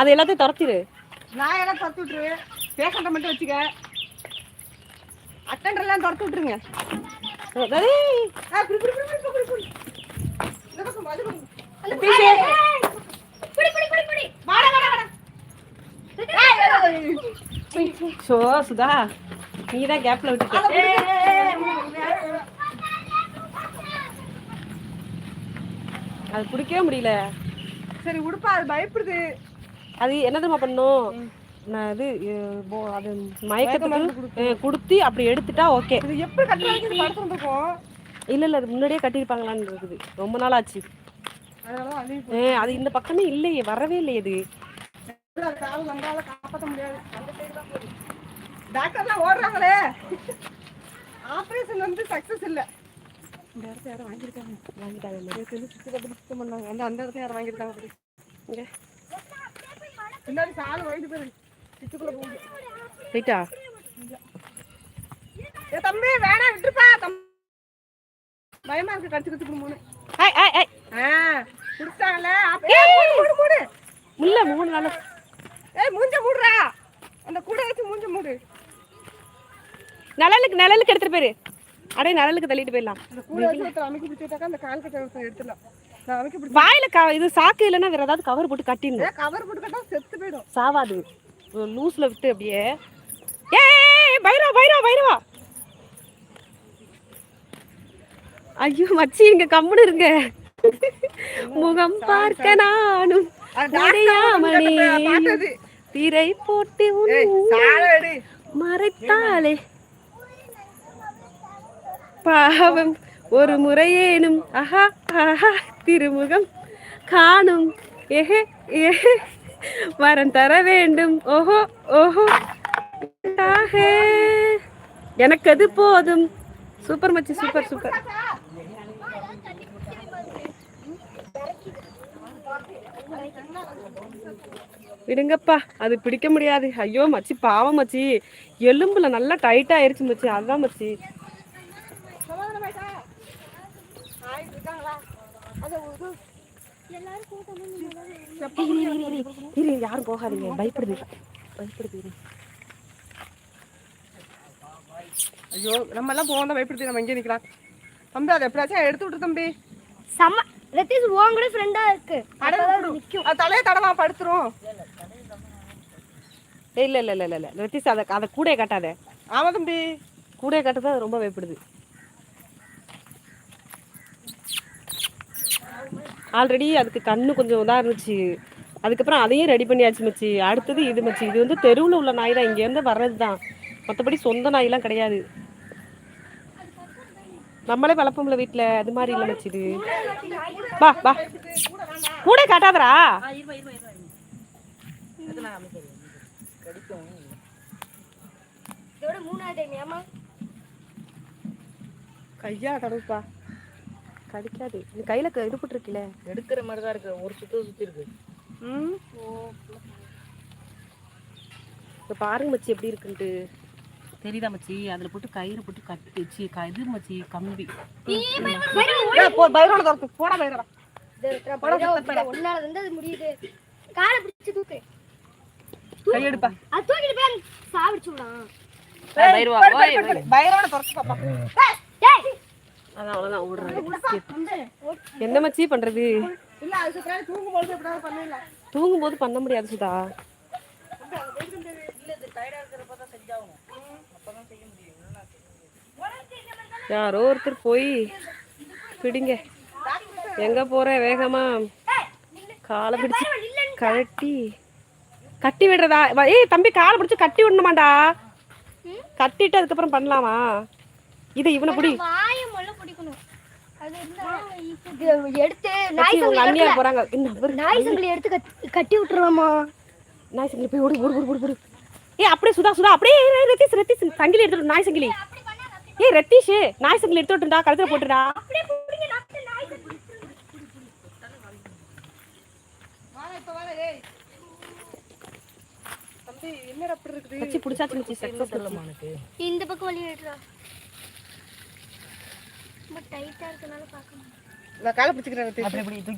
அது எல்லாத்தையும் துரத்திடு நான் எல்லாம் துரத்து விட்டுருவேன் பேஷண்ட்டை மட்டும் வச்சுக்க அட்டண்டர் எல்லாம் துரத்து விட்டுருங்க. சோ சுதா நீ தான் கேப்ல விட்டுட்ட. அது பிடிக்கவே முடியல. சரி உடுப்பா அது பயப்படுது. அது என்ன தெரியுமா பண்ணும் நான் இது போ- அது மயக்கத்துக்கு குடுத்து. அப்படி எடுத்துட்டா ஓகே. இது எப்படி கட்டி வைக்கிறது படுத்து இருக்கும் இல்ல இல்ல அது முன்னாடியே கட்டியிருப்பாங்களான்னு இருக்குது. ரொம்ப நாள் ஆச்சு. அது இந்த பக்கமே இல்லையே வரவே இல்லையே இது காப்பாற்ற முடியாது. டாக்டர்லாம் ஓடுறாங்களே. ஆபரேஷன் வந்து சக்சஸ் இல்ல. இந்த இடத்த யாரும் வாங்கியிருக்காங்க. வாங்கிட்டாங்க எனக்கு தெரிஞ்சு சுத்தி கட்டி சுத்தம் பண்ணாங்க. அந்த அந்த இடத்த யாரும் வாங்கியிருக்காங்க அப்படி இங்க. பின்னாடி சால் வாங்கிட்டு போயிரு. சுத்துக்குள்ள போகுது. ரைட்டா ஏ தம்பி வேணாம் விட்டுருப்பா. தம்பி பயமா இருக்கு கடிச்சு கடிச்சு குடும்பம்னு ஐ ஐ ஐ ஆ மூடு, மூடு மூடு முல்ல மூணு நாள் ஏய் மூஞ்ச மூடுறா. அந்த கூட வச்சு மூஞ்ச மூடு. நிழலுக்கு நிழலுக்கு எடுத்துட்டு போயிரு. அடே நிழலுக்கு தள்ளிட்டு போயிடலாம். வாயில இது சாக்கு இல்லைன்னா வேற ஏதாவது கவர் போட்டு கட்டிடணும். கவர் போட்டு கட்டா செத்து போயிடும். சாவாது. லூஸ்ல விட்டு அப்படியே. ஏ பைரவா பைரவா பைரவா. ஐயோ மச்சி இங்க கம்முன்னு இருங்க. முகம் பார்க்க நானும். திரை போட்டு உன் ஏய் சால எடு மறைத்தாளே பாவம். ஒரு முறையேனும் அஹா அஹா திருமுகம் காணும். ஏஹே எஹே வரம் தர வேண்டும். ஓஹோ ஓஹோ. எனக்கு அது போதும். சூப்பர் மச்சி சூப்பர் சூப்பர். விடுங்கப்பா அது பிடிக்க முடியாது. ஐயோ மச்சி பாவம் மச்சி. எலும்புல நல்லா டைட் ஆயிருச்சு மச்சி. அதான் மச்சி சமாதானமாயிட்டா ஆயிட்டு இருக்காங்களா அது இது இரு, யாரும் போகாதீங்க பயப்படுது பயப்படுது ஐயோ நம்ம எல்லாம் போக பயப்படுத்தி நம்ம இங்கே நிக்கலாம் தம்பி அதை எப்படியாச்சும் எடுத்து விட்டு தம்பி செம்ம லத்தீஸ் உன் கூட ஃப்ரெண்டா இருக்கு அடகு அது தலையை தடவா படுத்துரும் ஏய், இல்ல இல்ல இல்ல இல்ல லத்தீஸ் அதை அதை கூட கட்டாத. ஆமா தம்பி. கூட கட்டுறது அது ரொம்ப பயப்படுது ஆல்ரெடி அதுக்கு கண்ணு கொஞ்சம் இதாக இருந்துச்சு. அதுக்கப்புறம் அதையும் ரெடி பண்ணியாச்சு மச்சி. அடுத்தது இது மச்சி. இது வந்து தெருவில் உள்ள நாய் தான். இங்கேருந்து வர்றது தான் மற்றபடி சொந்த நாயெல்லாம் கிடையாது. நம்மளே வளர்ப்போம்ல வீட்டில் அது மாதிரி இல்லை மச்சி இது. வா வா. கூட ஏமா கையா தடவுப்பா கடிக்காது. நீ கையில் இது போட்டிருக்கல எடுக்கிற மாதிரி தான் இருக்கு. ஒரு சுத்து சுத்தி இருக்கு. ம்? இப்போ பாருங்க மச்சி எப்படி இருக்குன்ட்டு. தெரியுதா மச்சி? அதில் போட்டு கயிறு போட்டு கட்டி வச்சு க- இது மச்சி கம்பி. ஏய், போ பைரோட தரத்து. போடா வந்து அது முடியுது. காலை பிடிச்சு தூக்கு. கையெடுப்பா. அது தூக்கிட்டு போய் அங்க சாவிச்சு விடான் பயிர்வா பைரோட தரத்து பாப்பா. அதான் அவ்வளோதான் ஓடுறாங்க என்ன மச்சி பண்ணுறது தூங்கும் தூங்கும்போது பண்ண முடியாது சுதா. யாரோ ஒருத்தர் போய் பிடிங்க. எங்க போற? வேகமா. காலை பிடிச்சு கழட்டி. கட்டி விடுறதா? ஏய் தம்பி காலை பிடிச்சு கட்டி விடணுமாண்டா? கட்டிட்டு அதுக்கப்புறம் பண்ணலாமா? இதை இவனை பிடி. எடுத்து நாய் சங்கிலி போறாங்க. நாய் எடுத்து கட்டி- விட்டுருவாமா நாய் சங்கிலி போய் ஓடு ஓடு ஓடு ஓடு ஏய் அப்படியே சுதா சுதா அப்படியே ரத்தீஷ் ரத்தீஷ். சங்கிலி எடுத்துட்டு நாய் சங்கிலி ஏய் ரத்தீஷ் நாய் சங்கிலி எடுத்து விட்டுடா கழுத்துல போட்டுடா வாடா இப்ப வாடா ஏய் தம்பி என்ன அப்படி இருக்குது வச்சு பிடிச்சாச்சு மச்சி சக்சஸ் உனக்கு இந்த பக்கம் வழி எடுறா ரொம்ப டைட்டா இருக்கனால பார்க்க முடியல. காலை பிடிச்சிக்கிறேன்